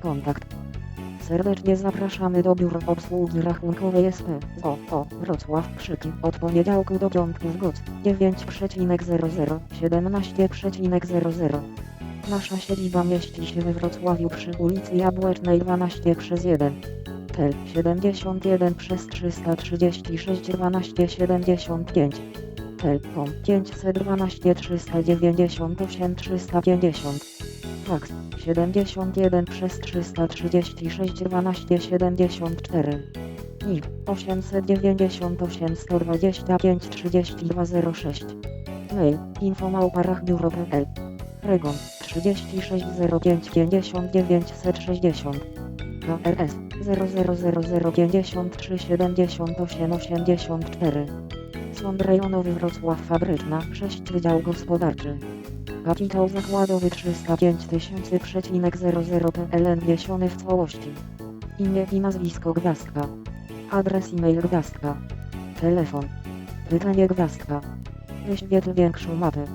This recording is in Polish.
Kontakt. Serdecznie zapraszamy do biur obsługi rachunkowej SP o, Wrocław Krzyki. Od poniedziałku do piątku w GOC 9,00 17,00 Nasza siedziba mieści się we Wrocławiu przy ulicy Jabłecznej 12 przez 1 Tel 71 przez 336 12 75 Telkom 512 398 350 Faks 71 przez 336 12 74 NIP 898 125 3206 Mail infomałparachbiuro.pl Regon 3605 59 160 KRS 000053 78 84 Sąd rejonowy Wrocław Fabryczna 6 Wydział Gospodarczy Kapitał zakładowy 305 tysięcy przecinek 00 PLN wniesiony w całości. Imię i nazwisko Gwiazdka. Adres e-mail Gwiazdka. Telefon. Pytanie Gwiazdka. Wyświetl większą mapę.